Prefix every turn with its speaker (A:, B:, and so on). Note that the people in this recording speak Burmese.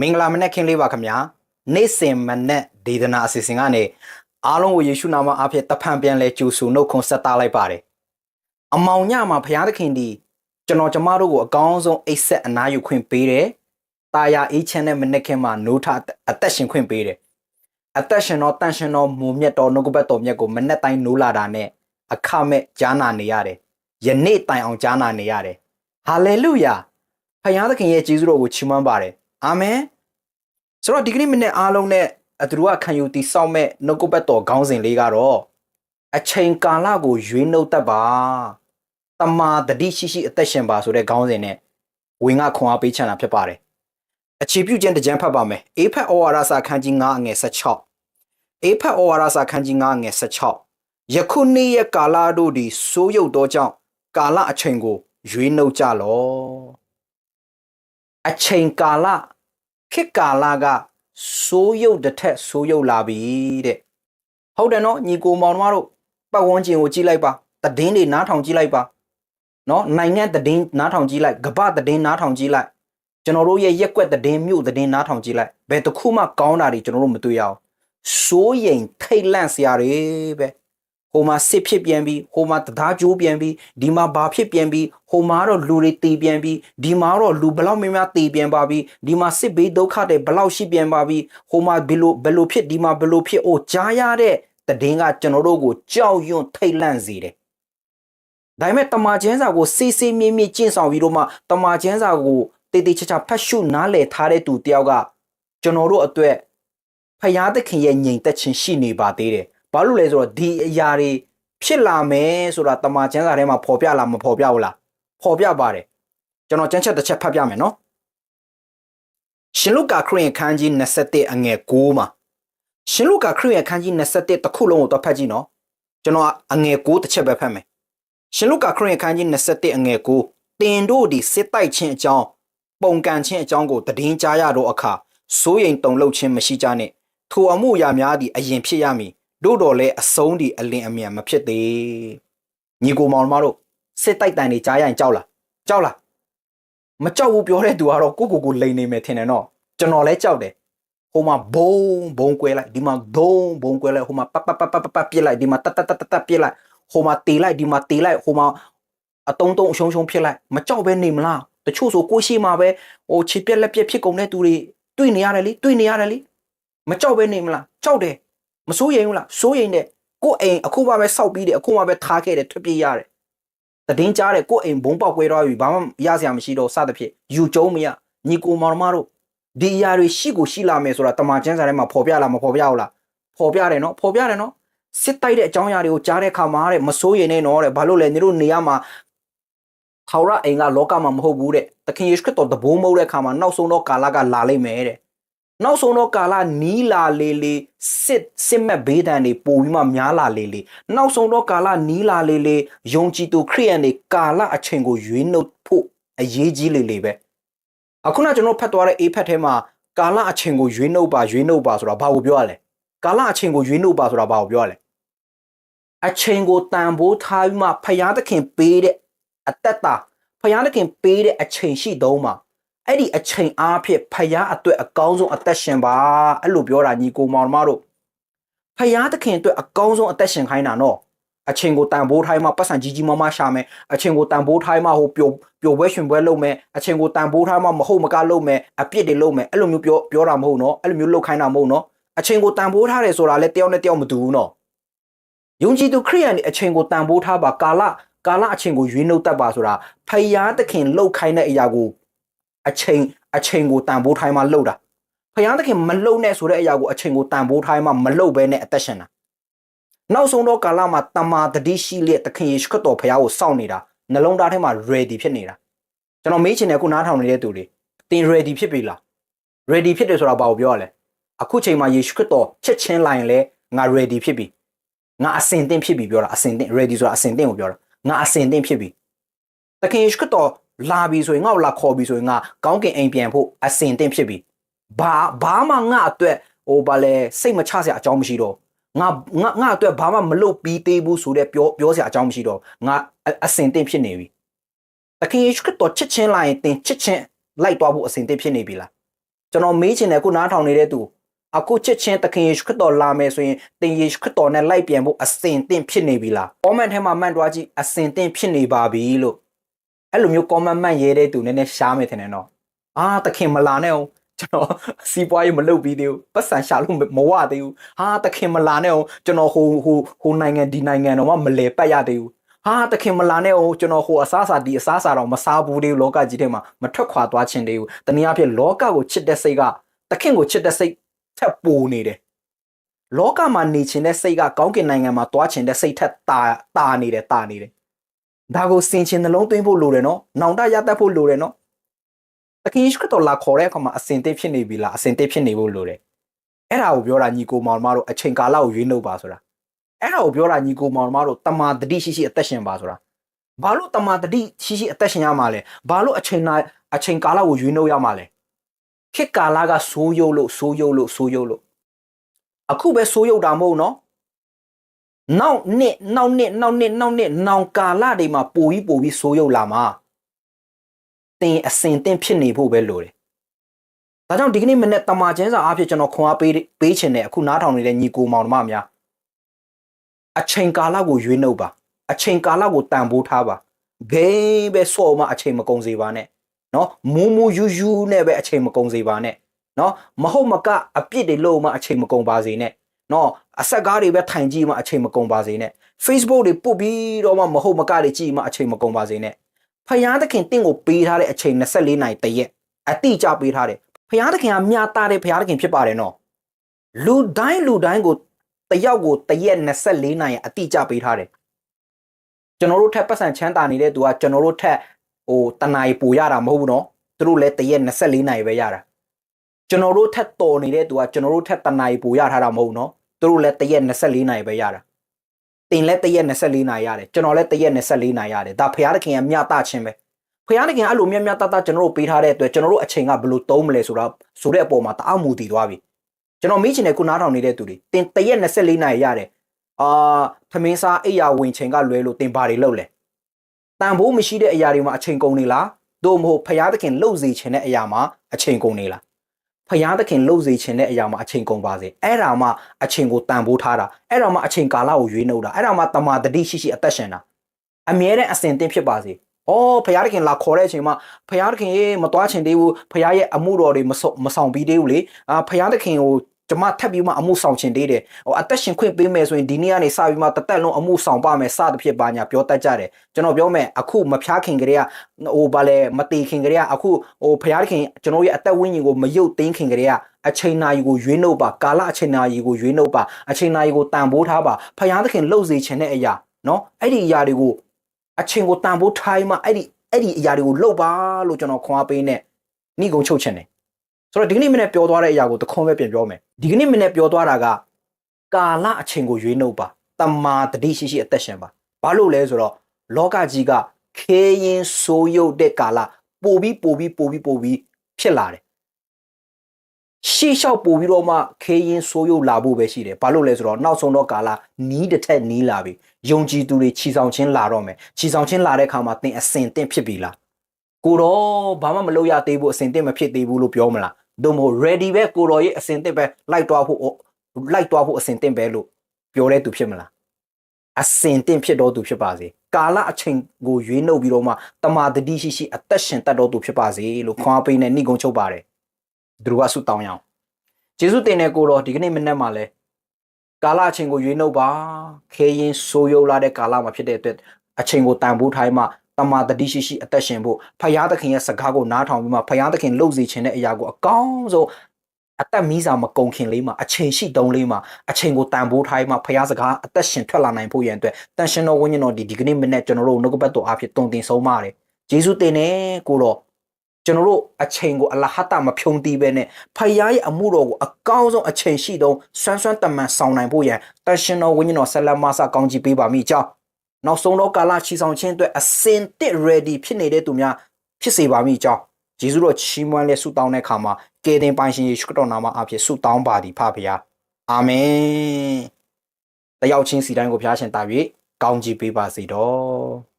A: မင်္ဂလာမနက်ခင်းလေးပါခင်ဗျာနေ့စဉ်မနက်ဒေသနာအစီအစဉ်ကနေအားလုံးကိုယေရှုနာမအားဖြင့်တဖန်ပြန်လဲကြိုဆိုနှုတ်ခွန်းဆက်တာလိုက်ပါတယ်အမောင်ညမှာဘုရားသခင်ဒီကျွန်တော်ကျမတို့ကိုအကောင်းဆုံးအိတ်ဆက်အနားယူခွင့်ပေးတယ်တာယာအေးချမ်းတဲ့မနက်ခင်းမှာနိုးထအသက်ရှင်ခွင့်ပေးတယ်အသက်ရှင်တော့တန်ရှင်တော့မူမြတ်တော်နှုတ်ကပတ်တော်မြတ်ကိုမနက်တိုင်းနိုးလာတာနဲ့အခမဲ့ကြားနာနေရတယ်ယနေ့တိုင်အောင်ကြားနာနေရတယ်ဟာလေလုယာဖခင်သခင်ရဲ့ကျေးဇူးတော်ကိုချီးမွမ်းပါတယ် အာမင်ဆိုတော့ဒီကနေ့မနေ့အားလုံးနဲ့အတူတူကခံယူတည်ဆောက်မဲ့နှုတ်ကပတ်တော်ခေါင်းစဉ်လေးကတော့အချိန်ကာလကိုရွေးနှုတ်တတ်ပါတမာတတိရှိရှိအသက်ရှင်ပါဆိုတဲ့ခေါင်းစဉ်နဲ့ဝင်ငါခွန်အားပေးချင်တာဖြစ်ပါတယ်အခြေပြုခြင်းတစ်ကြမ်းဖတ်ပါမယ်အေဖက်ဩဝါဒစာခန်းကြီး9အငယ်16အေဖက်ဩဝါဒစာခန်းကြီး9အငယ်16ယခုနေ့ရဲ့ကာလတို့သည်စိုးရုပ်သောကြောင့်ကာလအချိန်ကိုရွေးနှုတ်ကြလော့ အချိန်ကာလခေတ်ကာလကစိုးရုပ်တစ်ထက်စိုးရုပ်လာပြီတဲ့ဟုတ်တယ်နော်ညီကိုမောင်တို့တို့ပတ်ဝန်းကျင်ကိုကြည့်လိုက်ပါတည်င်းတွေနားထောင်ကြည့်လိုက်ပါနော်နိုင်ငံတည်င်းနားထောင်ကြည့်လိုက်ကမ္ဘာတည်င်းနားထောင်ကြည့်လိုက်ကျွန်တော်တို့ရဲ့ရက်ွက်တည်င်းမြို့တည်င်းနားထောင်ကြည့်လိုက်ဘယ်တစ်ခုမှကောင်းတာတွေကျွန်တော်တို့မတွေ့ရအောင်စိုးရင်ထိတ်လန့်စရာတွေပဲ ဟိုမှာစစ်ဖြစ်ပြန်ပြီးဟိုမှာတရားကြိုးပြန်ပြီးဒီမှာဘာဖြစ်ပြန်ပြီးဟိုမှာတော့လူတွေတည်ပြန်ပြီးဒီမှာတော့လူဘလောက်များများတည်ပြန်ပါပြီးဒီမှာစစ်ဘေးဒုက္ခတွေဘလောက်ရှိပြန်ပါပြီးဟိုမှာဘယ်လိုဘယ်လိုဖြစ်ဒီမှာဘယ်လိုဖြစ်အိုကြားရတဲ့တည်င်းကကျွန်တော်တို့ကိုကြောက်ရွံ့ထိတ်လန့်စေတယ်ဒါပေမဲ့တမာချမ်းစာကိုစေးစေးမြင့်မြင့်ကျင့်ဆောင်ပြီးတော့မှတမာချမ်းစာကိုတေးသေးချာချာဖတ်ရှုနားလည်ထားတဲ့သူတယောက်ကကျွန်တော်တို့အတွက်ဖယားသခင်ရဲ့ညင်သက်ခြင်းရှိနေပါသေးတယ်။ ဘာလို့လဲဆိုတော့ဒီအရာတွေဖြစ်လာမယ်ဆိုတာတမာချမ်းစာထဲမှာပေါ်ပြလာမပေါ်ပြဘူးလား။ပေါ်ပြပါတယ်။ကျွန်တော်ကျမ်းချက်တစ်ချက်ဖတ်ပြမယ်နော်။ရှင်လုကာခရစ်ယာန်ခန်းကြီး21အငယ်9မှာရှင်လုကာခရစ်ယာန်ခန်းကြီး21တစ်ခုလုံးကိုတော့ဖတ်ကြည့်နော်။ကျွန်တော်အငယ်9တစ်ချက်ပဲဖတ်မယ်။ရှင်လုကာခရစ်ယာန်ခန်းကြီး21အငယ်9တင်တို့ဒီစစ်တိုက်ခြင်းအကြောင်းပုံကန်ခြင်းအကြောင်းကိုတည်င်းကြားရတော့အခါစိုးရိမ်တုန်လှုပ်ခြင်းမရှိကြနဲ့ထိုအမှုအရာများသည်အရင်ဖြစ်ရမည် တို့တော်လည်းအဆုံးဒီအလင်းအမြန်မဖြစ်သေးညီကိုမောင်မတို့စစ်တိုက်တန်တွေကြားရရင်ကြောက်လားကြောက်လားမကြောက်ဘူးပြောတဲ့သူကတော့ကိုကိုကိုလိန်နေမယ်ထင်တယ်နော်ကျွန်တော်လည်းကြောက်တယ်ဟိုမှာဘုံဘုံကွဲလိုက်ဒီမှာဘုံဘုံကွဲလိုက်ဟိုမှာပပပပပပပြစ်လိုက်ဒီမှာတတတတတပြစ်လိုက်ဟိုမှာတေးလိုက်ဒီမှာတေးလိုက်ဟိုမှာအတုံးတုံးအရှုံးရှုံးဖြစ်လိုက်မကြောက်ပဲနေမလားတချို့ဆိုကိုရှိမှာပဲဟိုခြေပြက်လက်ပြက်ဖြစ်ကုန်တဲ့သူတွေတွေ့နေရတယ်လေတွေ့နေရတယ်လေမကြောက်ပဲနေမလားကြောက်တယ် မစိုးရိမ်ဘူးလားစိုးရိမ်တယ်ကိုအိမ်အခုမှပဲစောက်ပြီးတယ်အခုမှပဲထားခဲ့တယ်ထွက်ပြေးရတယ်တည်င်းကြားတယ်ကိုအိမ်ဘုံပေါက်ကွဲသွားပြီဘာမှရစရာမရှိတော့စသဖြင့်ယူကျုံမရညီကိုမောင်မတို့ဒီအရာတွေရှိကိုရှိလာမယ်ဆိုတာတမန်ကျမ်းစာထဲမှာဖော်ပြလာမဖော်ပြဘူးလားဖော်ပြတယ်နော်ဖော်ပြတယ်နော်စစ်တိုက်တဲ့အကြောင်းအရာတွေကိုကြားတဲ့အခါမှာတဲ့မစိုးရိမ်နဲ့နော်တဲ့ဘာလို့လဲညီတို့နေရမှာထာဝရအိမ်ကလောကမှာမဟုတ်ဘူးတဲ့သခင်ယေရှုခရစ်တော်တဘိုးမဟုတ်တဲ့အခါမှာနောက်ဆုံးတော့ကာလကလာလိမ့်မယ်တဲ့ နောက်ဆုံးတော့ကာလနီးလာလေလေစစ်စစ်မဲ့ဘေးဒဏ်တွေပိုပြီးမှများလာလေလေနောက်ဆုံးတော့ကာလနီးလာလေလေယုံကြည်သူခရိယန်တွေကာလအချိန်ကိုရွေးနှုတ်ဖို့အရေးကြီးလေလေပဲအခုနကျွန်တော်ဖတ်သွားတဲ့အေးဖက်ထဲမှာကာလအချိန်ကိုရွေးနှုတ်ပါရွေးနှုတ်ပါဆိုတာဘာကိုပြောရလဲကာလအချိန်ကိုရွေးနှုတ်ပါဆိုတာဘာကိုပြောရလဲအချိန်ကိုတန်ဖိုးထားပြီးမှဖယားသခင်ပေးတဲ့အသက်တာဖယားသခင်ပေးတဲ့အချိန်ရှိတုံးမှာ အဲ့ဒီအချိန်အားဖြင့်ဖယားအတွက်အကောင်းဆုံးအသက်ရှင်ပါအဲ့လိုပြောတာညီကိုမောင်မတို့ဖယားသခင်အတွက်အကောင်းဆုံးအသက်ရှင်ခိုင်းတာနော်အချိန်ကိုတန်ဖိုးထိုင်းမှပတ်စံကြီးကြီးမားမားရှာမယ်အချိန်ကိုတန်ဖိုးထိုင်းမှဟိုပျော်ပျော်ပွဲရှင်ပွဲလုပ်မယ်အချိန်ကိုတန်ဖိုးထိုင်းမှမဟုတ်မကလုပ်မယ်အပြစ်တွေလုပ်မယ်အဲ့လိုမျိုးပြောပြောတာမဟုတ်နော်အဲ့လိုမျိုးလုပ်ခိုင်းတာမဟုတ်နော်အချိန်ကိုတန်ဖိုးထားတယ်ဆိုတာလဲတယောက်နဲ့တယောက်မတူဘူးနော်ယုံကြည်သူခရိယန်ဒီအချိန်ကိုတန်ဖိုးထားပါကာလကာလအချိန်ကိုရွေးနှုတ်တတ်ပါဆိုတာဖယားသခင်လှုပ်ခိုင်းတဲ့အရာကို အချိန်အချိန်ကိုတန်ဖိုးထိုင်းမှလှုပ်တာဖယားသခင်မလှုပ်နဲ့ဆိုတဲ့အရာကိုအချိန်ကိုတန်ဖိုးထိုင်းမှမလှုပ်ဘဲနဲ့အသက်ရှင်တာနောက်ဆုံးတော့ကာလမှာတမာတတိရှိလျက်သခင်ယေရှုခရစ်တော်ဖယားကိုစောင့်နေတာနှလုံးသားထဲမှာ ready ဖြစ်နေတာကျွန်တော်မေးချင်တယ်အခုနားထောင်နေတဲ့သူတွေသင် ready ဖြစ်ပြီလား ready ဖြစ်တယ်ဆိုတာဘာကိုပြောရလဲအခုချိန်မှာယေရှုခရစ်တော်ချက်ချင်းလာရင်လဲငါ ready ဖြစ်ပြီငါအစင်သင့်ဖြစ်ပြီပြောတာအစင်သင့် ready ဆိုတာအစင်သင့်ကိုပြောတာငါအစင်သင့်ဖြစ်ပြီသခင်ယေရှုခရစ်တော် လာပြီဆိုရင်ငါ့ကိုလာခေါ်ပြီဆိုရင်ငါကောင်းကင်အိမ်ပြန်ဖို့အစင်သင့်ဖြစ်ပြီဘာဘာမှငါအတွက်ဟိုဘာလဲစိတ်မချစရာအကြောင်းမရှိတော့ငါငါငါအတွက်ဘာမှမလုပ်ပြီးသေးဘူးဆိုတဲ့ပြောပြောစရာအကြောင်းမရှိတော့ငါအစင်သင့်ဖြစ်နေပြီသခင်ယေရှုခရစ်တော်ချစ်ချင်းလာရင်သင်ချစ်ချင်းလိုက်သွားဖို့အစင်သင့်ဖြစ်နေပြီလားကျွန်တော်မေးချင်တယ်ခုနားထောင်နေတဲ့သူအခုချစ်ချင်းတခင်ယေရှုခရစ်တော်လာမယ်ဆိုရင်တင်ယေရှုခရစ်တော်နဲ့လိုက်ပြန်ဖို့အစဉ်သင့်ဖြစ်နေပြီလား comment ထဲမှာမှန်တွားကြည့်အစဉ်သင့်ဖြစ်နေပါပြီလို့ အဲ့လိုမျိုး comment မှန်ရေးတဲ့သူနည်းနည်းရှားမယ်ထင်တယ်နော်အာတခင်မလာနဲ့အောင်ကျွန်တော်စီးပွားရေးမလုပ်ပြီးသေးဘူးပတ်စံရှာလို့မဝသေးဘူးဟာတခင်မလာနဲ့အောင်ကျွန်တော်ဟိုဟိုဟိုနိုင်ငံဒီနိုင်ငံတော့မလဲပတ်ရသေးဘူးဟာတခင်မလာနဲ့အောင်ကျွန်တော်ဟိုအစားအစာဒီအစားအစာတော့မစားဘူးသေးဘူးလောကကြီးထဲမှာမထွက်ခွာသွားခြင်းသေးဘူးတနည်းအားဖြင့်လောကကိုချစ်တဲ့စိတ်ကတခင်ကိုချစ်တဲ့စိတ်ထက်ပိုနေတယ်လောကမှာနေခြင်းတဲ့စိတ်ကကောင်းကင်နိုင်ငံမှာသွားခြင်းတဲ့စိတ်ထက်တာတာနေတယ်တာနေတယ် ဒါကိုစင်ချင်နှလုံးသွင်းဖို့လိုတယ်နော်နောင်တရတတ်ဖို့လိုတယ်နော်တခင်ယေရှုခရစ်တော်လာခေါ်တဲ့အခါမှာအစင်တစ်ဖြစ်နေပြီလားအစင်တစ်ဖြစ်နေဖို့လိုတယ်အဲ့ဒါကိုပြောတာညီကိုမောင်မတို့အချိန်ကာလကိုရွေးနှုတ်ပါဆိုတာအဲ့ဒါကိုပြောတာညီကိုမောင်မတို့တမာတတိရှိရှိအသက်ရှင်ပါဆိုတာဘာလို့တမာတတိရှိရှိအသက်ရှင်ရမှာလဲဘာလို့အချိန်နာအချိန်ကာလကိုရွေးနှုတ်ရမှာလဲခေတ်ကာလကဆိုးရုပ်လို့ဆိုးရုပ်လို့ဆိုးရုပ်လို့အခုပဲဆိုးရုပ်တာမဟုတ်နော် နောက်နှစ်နောက်နှစ်နောက်နှစ်နောက်နှစ်နောင်ကာလတွေမှာပိုပြီးပိုပြီးဆိုးရုပ်လာမှာတင်အစင်တင်ဖြစ်နေဖို့ပဲလိုတယ်။ဒါကြောင့်ဒီကနေ့မနေ့တမာချင်းစာအားဖြင့်ကျွန်တော်ခွန်အားပေးပေးချင်တဲ့အခုနားထောင်နေတဲ့ညီကိုမောင်နှမများအချိန်ကာလကိုရွေးနှုတ်ပါအချိန်ကာလကိုတန်ဖိုးထားပါဂိမ်းပဲစော့မှအချိန်မကုန်စေပါနဲ့နော်မူးမူးယူယူနဲ့ပဲအချိန်မကုန်စေပါနဲ့နော်မဟုတ်မကအပြစ်တွေလို့မှအချိန်မကုန်ပါစေနဲ့ နော်အဆက်ကားတွေပဲထိုင်ကြည့်မှအချိန်မကုန်ပါစေနဲ့ Facebook တွေပုတ်ပြီးတော့မှမဟုတ်မကတွေကြည့်မှအချိန်မကုန်ပါစေနဲ့ဖယားသခင်တင့်ကိုပေးထားတဲ့အချိန်24နိုင်တရက်အတိအကျပေးထားတယ်ဖယားသခင်ကမြတ်တာတဲ့ဖယားသခင်ဖြစ်ပါတယ်နော်လူတိုင်းလူတိုင်းကိုတယောက်ကိုတရက်24နိုင်အတိအကျပေးထားတယ်ကျွန်တော်တို့ထက်ပတ်စံချမ်းသာနေတဲ့သူကကျွန်တော်တို့ထက်ဟိုတနာရီပိုရတာမဟုတ်ဘူးနော်သူတို့လည်းတရက်24နိုင်ပဲရတာကျွန်တော်တို့ထက်တော်နေတဲ့သူကကျွန်တော်တို့ထက်တနာရီပိုရထားတာမဟုတ်နော် သူတို့လည်းတရက်24နိုင်ပဲရတာတင်လည်းတရက်24နိုင်ရတယ်ကျွန်တော်လည်းတရက်24နိုင်ရတယ်ဒါဖရားသခင်ကမြတ်တခြင်းပဲဖရားသခင်အဲ့လိုမြတ်မြတ်တတကျွန်တော်တို့ပေးထားတဲ့အတွက်ကျွန်တော်တို့အချိန်ကဘယ်လိုသုံးမလဲဆိုတော့ဆိုတဲ့အပေါ်မှာတအားမူတည်သွားပြီကျွန်တော်မိချင်တဲ့ခုနားထောင်နေတဲ့သူတွေတင်တရက်24နိုင်ရတယ်အာသမင်းစားအိယာဝင်ချိန်ကလွဲလို့တင်ဘာတွေလုပ်လဲတန်ဖိုးမရှိတဲ့အရာတွေမှာအချိန်ကုန်နေလားသို့မဟုတ်ဖရားသခင်လှုပ်စေခြင်းတဲ့အရာမှာအချိန်ကုန်နေလား ဖယားသခင်လှုပ်စေခြင်းတဲ့အရာမှာအချိန်ကုန်ပါစေအဲ့ဒါမှအချိန်ကိုတန်ဖိုးထားတာအဲ့ဒါမှအချိန်ကာလကိုရွေးနှုတ်တာအဲ့ဒါမှတမာတတိရှိရှိအသက်ရှင်တာအမြဲတမ်းအစဉ်သင့်ဖြစ်ပါစေ။အော်ဖယားသခင်လာခေါ်တဲ့အချိန်မှာဖယားသခင်ရေမသွားချင်သေးဘူးဖယားရဲ့အမှုတော်တွေမဆောမဆောင်ပြီးသေးဘူးလေ။အာဖယားသခင်ကို ကျမထပ်ပြီးမှအမှုဆောင်ချင်သေးတယ်။ဟိုအသက်ရှင်ခွင့်ပေးမယ်ဆိုရင်ဒီနေ့ကနေစပြီးမှတသက်လုံးအမှုဆောင်ပါမယ်စသဖြင့်ပါညာပြောတတ်ကြတယ်။ကျွန်တော်ပြောမယ်အခုမဖျားခင်ကလေးကဟိုဗာလဲမတီခင်ကလေးကအခုဟိုဖျားခင်ကျွန်တော်ရဲ့အသက်ဝိညာဉ်ကိုမယုတ်သိမ်းခင်ကလေးကအချိန်နာရီကိုရွေးနှုတ်ပါကာလအချိန်နာရီကိုရွေးနှုတ်ပါအချိန်နာရီကိုတန်ဖိုးထားပါဖျားသခင်လှုပ်စေခြင်းတဲ့အရာနော်အဲ့ဒီအရာတွေကိုအချိန်ကိုတန်ဖိုးထားမှအဲ့ဒီအဲ့ဒီအရာတွေကိုလှုပ်ပါလို့ကျွန်တော်ခွန်အားပေးနေဏိကုံချုပ်ခြင်းတယ် ဆိုတော့ဒီကနေ့မနေ့ပြောသွားတဲ့အရာကိုတခွန်းပဲပြန်ပြောမယ်ဒီကနေ့မနေ့ပြောသွားတာကကာလအချိန်ကိုရွေးနှုတ်ပါတမာတတိရှိရှိအသက်ရှင်ပါဘာလို့လဲဆိုတော့လောကကြီးကခေရင်ဆိုးရုပ်တဲ့ကာလပိုပြီးပိုပြီးပိုပြီးပိုပြီးဖြစ်လာတယ်ရှေ့လျှောက်ပို့ပြီးတော့မှခေရင်ဆိုးရုပ်လာဖို့ပဲရှိတယ်ဘာလို့လဲဆိုတော့နောက်ဆုံးတော့ကာလနီးတစ်ထက်နီးလာပြီယုံကြည်သူတွေခြီဆောင်ချင်းလာတော့မယ်ခြီဆောင်ချင်းလာတဲ့ခါမှာသင်အစင်သင်ဖြစ်ပြီလားကိုတော့ဘာမှမလုပ်ရသေးဘူးအစင်သင်မဖြစ်သေးဘူးလို့ပြောမလား သို့မဟုတ် ready ပဲကိုတော်ရဲ့အစင်သင်ပဲလိုက်သွားဖို့လိုက်သွားဖို့အစင်သင်ပဲလို့ပြောတဲ့သူဖြစ်မလားအစင်သင်ဖြစ်တော်သူဖြစ်ပါစေကာလအချိန်ကိုရွေးနှုတ်ပြီးတော့မှတမာတတိရှိရှိအသက်ရှင်တတ်တော်သူဖြစ်ပါစေလို့ခွန်အားပေးနေနှိကုံချုပ်ပါတယ်သူတို့ကဆုတောင်းရအောင်ကျေးဇူးတင်တဲ့ကိုတော်ဒီကနေ့မနေ့မှလဲကာလအချိန်ကိုရွေးနှုတ်ပါခဲရင်ဆိုးရုံလာတဲ့ကာလမှာဖြစ်တဲ့အတွက်အချိန်ကိုတန်ဖိုးထိုင်းမှ တမာတတိရှိရှိအသက်ရှင်ဖို့ဖယားသခင်ရဲ့စကားကိုနားထောင်ပြီးမှဖယားသခင်လှုပ်စေခြင်းတဲ့အရာကိုအကောင်းဆုံးအသက်မီးစာမကုန်ခင်လေးမှာအချိန်ရှိတုံးလေးမှာအချိန်ကိုတန်ဖိုးထားမှဖယားစကားအသက်ရှင်ထွက်လာနိုင်ဖို့ရန်အတွက်တန်ရှင်တော်ဝိညာဉ်တော်ဒီဒီကနေ့မနေ့ကျွန်တော်တို့နှုတ်ကပတ်တော်အဖြစ်တုံတင်ဆုံးပါတယ်ဂျေစုတင်နေကိုတော့ကျွန်တော်တို့အချိန်ကိုအလဟတမဖြုံးတီးပဲနဲ့ဖယားရဲ့အမှုတော်ကိုအကောင်းဆုံးအချိန်ရှိတုံးဆွမ်းဆွမ်းတမန်ဆောင်နိုင်ဖို့ရန်တန်ရှင်တော်ဝိညာဉ်တော်ဆက်လက်မဆကောင်းကြီးပေးပါမိကြောင်း နောက်ဆုံးတော့ကာလချီဆောင်ခြင်းအတွက်အစင်တစ် ready ဖြစ်နေတဲ့သူများဖြစ်စေပါမိကြောင်းယေရှုတော်ချီးမွမ်းလက်ဆုတောင်းတဲ့အခါမှာကယ်တင်ပိုင်ရှင်ယေရှုခရစ်တော်နာမအဖြစ်ဆုတောင်းပါသည်ဖဖရားအာမင်တယောက်ချင်းစီတိုင်းကိုဖျားရှင်တာ၍ကောင်းကြီးပေးပါစေတော့